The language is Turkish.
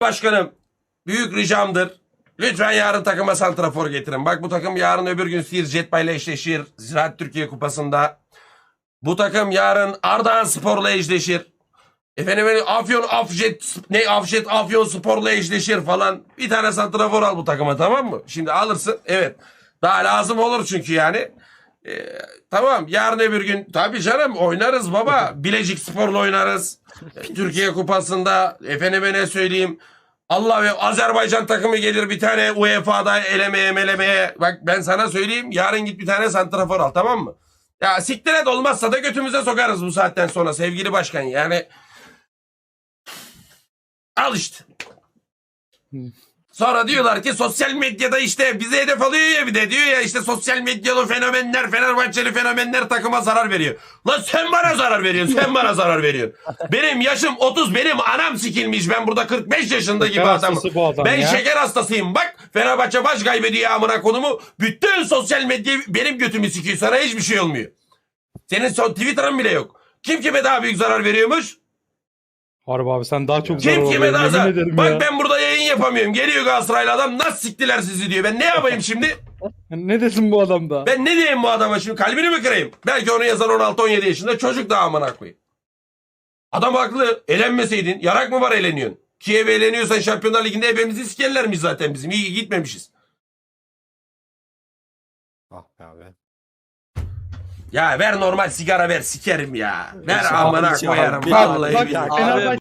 Başkanım büyük ricamdır. Lütfen yarın takıma santrafor getirin. Bak bu takım yarın öbür gün Siirt Jetbay ile eşleşir. Ziraat Türkiye Kupası'nda. Bu takım yarın Ardahan Spor'la eşleşir. Efendim benim Afyon Afjet ne Afjet Afyon Spor'la eşleşir falan. Bir tane santrafor al bu takıma tamam mı? Şimdi alırsın. Evet. Daha lazım olur çünkü yani. Ee, tamam yarın öbür gün tabii canım oynarız baba. Bilecik Spor'la oynarız. Türkiye Kupası'nda efendime ne söyleyeyim. Allah ve Azerbaycan takımı gelir bir tane UEFA'da elemeye melemeye. Bak ben sana söyleyeyim yarın git bir tane santrafor al tamam mı? Ya siktir et olmazsa da götümüze sokarız bu saatten sonra sevgili başkan. Yani al işte. Sonra diyorlar ki sosyal medyada işte bize hedef alıyor ya bir de diyor ya işte sosyal medyalı fenomenler Fenerbahçeli fenomenler takıma zarar veriyor. Lan sen bana zarar veriyorsun sen bana zarar veriyorsun. Benim yaşım 30 benim anam sikilmiş ben burada 45 yaşında gibi adamım. adam Ben ya. şeker hastasıyım bak Fenerbahçe baş kaybediyor amına konumu. Bütün sosyal medya benim götümü sikiyor sana hiçbir şey olmuyor. Senin son Twitter'ın bile yok. Kim kime daha büyük zarar veriyormuş? Harbi abi sen daha çok Kim kime daha ederim Bak ya. ben burada yayın yapamıyorum. Geliyor Galatasaraylı adam nasıl siktiler sizi diyor. Ben ne yapayım şimdi? Ne desin bu adam da? Ben ne diyeyim bu adama şimdi? Kalbini mi kırayım? Belki onu yazan 16-17 yaşında çocuk daha amına koyayım. Adam haklı. Elenmeseydin. Yarak mı var eleniyorsun? Kiev eğleniyorsan Şampiyonlar Ligi'nde hepimizi sikerlermiş zaten bizim. İyi ki gitmemişiz. Ah be abi. Ya ver normal sigara ver sikerim ya. Ver amına abi, koyarım. Vallahi Bak billahi. Fenerbahçe